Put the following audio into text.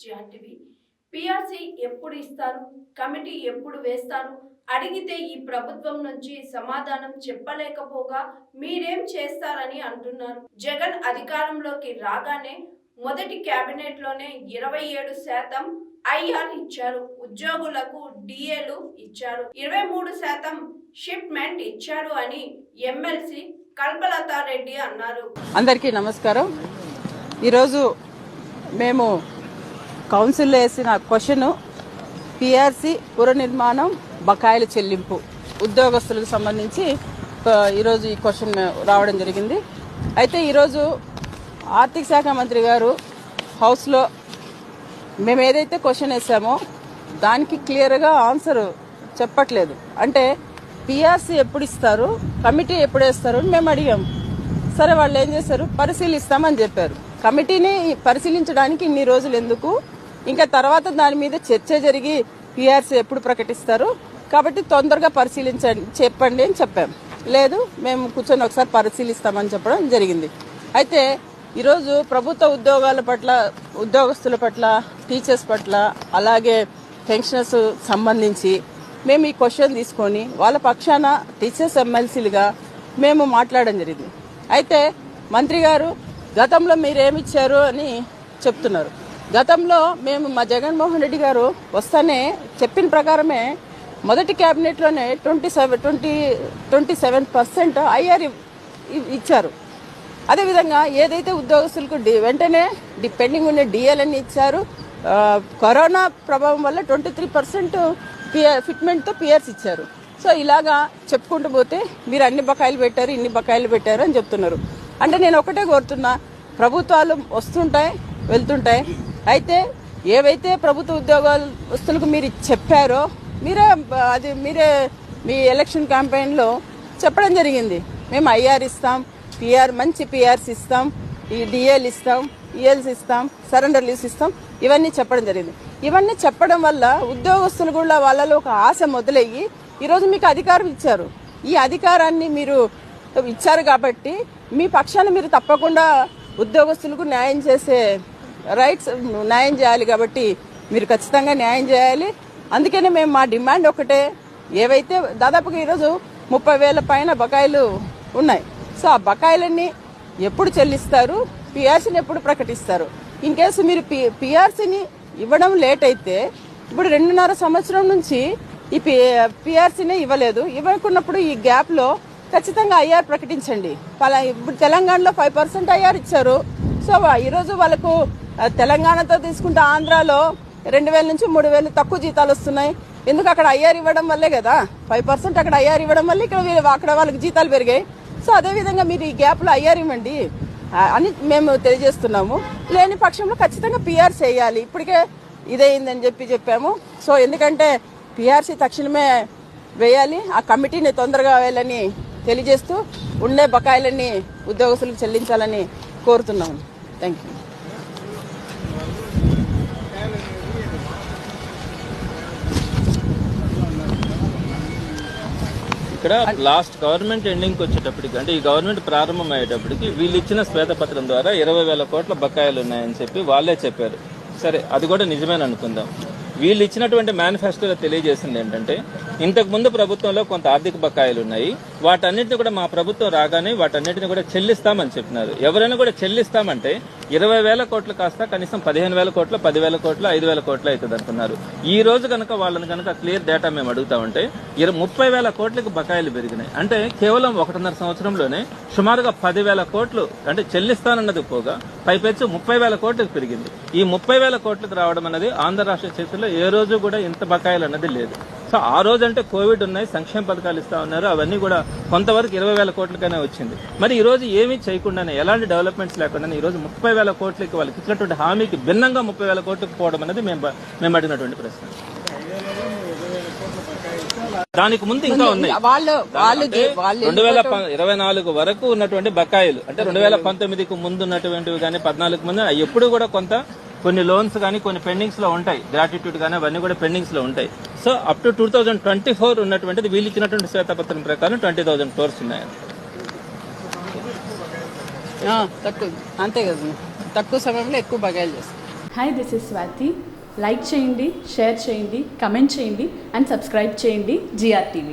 GRTV PRC ఎప్పుడు ఇస్తారు committee ఎప్పుడు వేస్తారు అడిగితే ఈ ప్రభుత్వం నుంచి సమాధానం చెప్పలేకపోగా మీరేం చేస్తారని అంటున్నారు. జగన్ అధికారంలోకి రాగానే మొదటి కేబినెట్లోనే ఇరవై ఏడు శాతం ఐఆర్ ఇచ్చారు. ఉద్యోగులకు డిఏలు ఇచ్చారు. ఇరవై మూడు శాతం షిప్మెంట్ ఇచ్చారు అని ఎమ్మెల్సీ కల్పలతారెడ్డి అన్నారు. అందరికీ నమస్కారం. ఈరోజు మేము కౌన్సిల్లో వేసిన క్వశ్చన్ పిఆర్సి పునర్నిర్మాణం బకాయిల చెల్లింపు. ఉద్యోగస్తులకు సంబంధించి ఈరోజు ఈ క్వశ్చన్ రావడం జరిగింది. అయితే ఈరోజు ఆర్థిక శాఖ మంత్రి గారు హౌస్లో మేము ఏదైతే క్వశ్చన్ వేసామో దానికి క్లియర్గా ఆన్సర్ చెప్పట్లేదు. అంటే పిఆర్సీ ఎప్పుడు ఇస్తారు కమిటీ ఎప్పుడు వేస్తారు అని మేము అడిగాం. సరే వాళ్ళు ఏం చేశారు? పరిశీలిస్తామని చెప్పారు. కమిటీని పరిశీలించడానికి ఇన్ని రోజులు ఎందుకు ఇంకా తర్వాత దాని మీద చర్చ జరిగి పిఆర్సీ ఎప్పుడు ప్రకటిస్తారు. కాబట్టి తొందరగా పరిశీలించండి చెప్పండి అని చెప్పాం. లేదు మేము కూర్చొని ఒకసారి పరిశీలిస్తామని చెప్పడం జరిగింది. అయితే ఈరోజు ప్రభుత్వ ఉద్యోగాల పట్ల ఉద్యోగస్తుల పట్ల టీచర్స్ పట్ల అలాగే పెన్షనర్స్ సంబంధించి మేము ఈ క్వశ్చన్ తీసుకొని వాళ్ళ పక్షాన టీచర్స్ ఎమ్మెల్సీలుగా మేము మాట్లాడడం జరిగింది. అయితే మంత్రి గారు గతంలో మీరేమిచ్చారు అని చెప్తున్నారు. గతంలో మేము మా జగన్మోహన్ రెడ్డి గారు వస్తానే చెప్పిన ప్రకారమే మొదటి క్యాబినెట్లోనే twenty seven twenty twenty seven percent IR ఇచ్చారు. అదేవిధంగా ఏదైతే ఉద్యోగస్తులకు డి వెంటనే డి పెండింగ్ ఉన్న డిఎల్ ఇచ్చారు కరోనా ప్రభావం వల్ల ట్వంటీ త్రీ పర్సెంట్ ఫిట్మెంట్తో పిఆర్స్ ఇచ్చారు. సో ఇలాగా చెప్పుకుంటూ పోతే మీరు అన్ని బకాయిలు పెట్టారు ఇన్ని బకాయిలు పెట్టారు అని చెప్తున్నారు. అంటే నేను ఒకటే కోరుతున్నా ప్రభుత్వాలు వస్తుంటాయి వెళ్తుంటాయి. అయితే ఏవైతే ప్రభుత్వ ఉద్యోగస్తులకు మీరు చెప్పారో మీరే అది మీరే మీ ఎలక్షన్ క్యాంపెయిన్లో చెప్పడం జరిగింది. మేము ఐఆర్ ఇస్తాం పిఆర్ మంచి పిఆర్స్ ఇస్తాం ఈ డిఎల్ ఇస్తాం ఈఎల్స్ ఇస్తాం సరెండర్ లీవ్స్ ఇస్తాం ఇవన్నీ చెప్పడం జరిగింది. ఇవన్నీ చెప్పడం వల్ల ఉద్యోగస్తులు కూడా వాళ్ళలో ఒక ఆశ మొదలయ్యి ఈరోజు మీకు అధికారం ఇచ్చారు. ఈ అధికారాన్ని మీరు ఇచ్చారు కాబట్టి మీ పక్షాన మీరు తప్పకుండా ఉద్యోగస్తులకు న్యాయం చేసే రైట్స్ న్యాయం చేయాలి కాబట్టి మీరు ఖచ్చితంగా న్యాయం చేయాలి. అందుకనే మేము మా డిమాండ్ ఒకటే. ఏవైతే దాదాపుగా ఈరోజు ముప్పై వేల పైన బకాయిలు ఉన్నాయి. సో ఆ బకాయిలన్నీ ఎప్పుడు చెల్లిస్తారు? పిఆర్సీని ఎప్పుడు ప్రకటిస్తారు? ఇన్ కేసు మీరు పి పిఆర్సీని ఇవ్వడం లేట్ అయితే ఇప్పుడు రెండున్నర సంవత్సరం నుంచి ఈ పి పిఆర్సీనే ఇవ్వలేదు. ఇవ్వకున్నప్పుడు ఈ గ్యాప్లో ఖచ్చితంగా ఐఆర్ ప్రకటించండి. పలా ఇప్పుడు తెలంగాణలో ఫైవ్ పర్సెంట్ ఐఆర్ ఇచ్చారు. సో ఈరోజు వాళ్ళకు తెలంగాణతో తీసుకుంటే ఆంధ్రాలో రెండు వేల నుంచి మూడు వేలు తక్కువ జీతాలు వస్తున్నాయి. ఎందుకు అక్కడ ఐఆర్ ఇవ్వడం వల్లే కదా? ఫైవ్ పర్సెంట్ అక్కడ ఐఆర్ ఇవ్వడం వల్ల ఇక్కడ అక్కడ వాళ్ళకి జీతాలు పెరిగాయి. సో అదేవిధంగా మీరు ఈ గ్యాప్లో ఐఆర్ ఇవ్వండి అని మేము తెలియజేస్తున్నాము. లేని పక్షంలో ఖచ్చితంగా పిఆర్సీ వేయాలి ఇప్పటికే ఇదైందని చెప్పి చెప్పాము. సో ఎందుకంటే పిఆర్సీ తక్షణమే వేయాలి. ఆ కమిటీని తొందరగా వేయాలని తెలియజేస్తూ ఉండే బకాయిలన్నీ ఉద్యోగస్తులకు చెల్లించాలని కోరుతున్నాము. థ్యాంక్ యూ ఇక్కడ లాస్ట్ గవర్నమెంట్ ఎండింగ్కి వచ్చేటప్పటికి అంటే ఈ గవర్నమెంట్ ప్రారంభం అయ్యేటప్పటికి వీళ్ళు ఇచ్చిన శ్వేతపత్రం ద్వారా ఇరవై వేల కోట్ల బకాయిలు ఉన్నాయని చెప్పి వాళ్ళే చెప్పారు. సరే అది కూడా నిజమేననుకుందాం. వీళ్ళు ఇచ్చినటువంటి మేనిఫెస్టోలో తెలియజేసింది ఏంటంటే ఇంతకు ముందు ప్రభుత్వంలో కొంత ఆర్థిక బకాయిలు ఉన్నాయి. వాటన్నిటిని కూడా మా ప్రభుత్వం రాగానే వాటన్నిటిని కూడా చెల్లిస్తామని చెప్పినారు. ఎవరైనా కూడా చెల్లిస్తామంటే ఇరవై వేల కోట్లు కాస్త కనీసం పదిహేను వేల కోట్లు పదివేల కోట్లు ఐదు వేల కోట్లు అవుతుంది అనుకున్నారు ఈ రోజు కనుక వాళ్ళని కనుక క్లియర్ డేటా మేము అడుగుతామంటే ఇరవై ముప్పై వేల కోట్లకు బకాయిలు పెరిగినాయి. అంటే కేవలం ఒకటిన్నర సంవత్సరంలోనే సుమారుగా పదివేల కోట్లు అంటే చెల్లిస్తానన్నది పోగా పైపెచ్చు ముప్పై వేల కోట్లకు పెరిగింది. ఈ ముప్పై వేల కోట్లకు రావడం అనేది ఆంధ్ర రాష్ట్ర చేతిలో ఏ రోజు కూడా ఇంత బకాయిలు అన్నది లేదు. సో ఆ రోజు అంటే కోవిడ్ ఉన్నాయి సంక్షేమ పథకాలు ఇస్తా ఉన్నారు అవన్నీ కూడా కొంతవరకు ఇరవై వేల కోట్లకైనా వచ్చింది. మరి ఈ రోజు ఏమీ చేయకుండానే ఎలాంటి డెవలప్మెంట్స్ లేకుండా ఈ రోజు ముప్పై వేల కోట్లకి వాళ్ళకి ఇచ్చినటువంటి హామీకి భిన్నంగా ముప్పై వేల కోట్లకు పోవడం అనేది మేము మేము అడిగినటువంటి ప్రశ్న. దానికి ముందు ఇంకా ఉన్నాయి. వాళ్ళు వాళ్ళు రెండు వేల ఇరవై నాలుగు వరకు ఉన్నటువంటి బకాయిలు అంటే రెండు వేల పంతొమ్మిదికి ముందు ఉన్నటువంటివి కానీ పద్నాలుగు ముందు ఎప్పుడు కూడా కొంత కొన్ని లోన్స్ కానీ కొన్ని పెండింగ్స్లో ఉంటాయి. గ్రాట్యుట్యూడ్ కానీ అవన్నీ కూడా పెండింగ్స్లో ఉంటాయి. So up to two thousand twenty four ఉన్నటువంటిది వీళ్ళు ఇచ్చినటువంటి శ్వేతపత్రం ప్రకారం ట్వంటీ థౌసండ్ క్రోర్స్ ఉన్నాయి. ఆ, తక్కువ అంతే కదా. తక్కువ సమయంలో ఎక్కువ బగాయిలు చేస్తాం. Hi this is Swathi like చేయండి షేర్ చేయండి కమెంట్ చేయండి అండ్ సబ్స్క్రైబ్ చేయండి టీవీ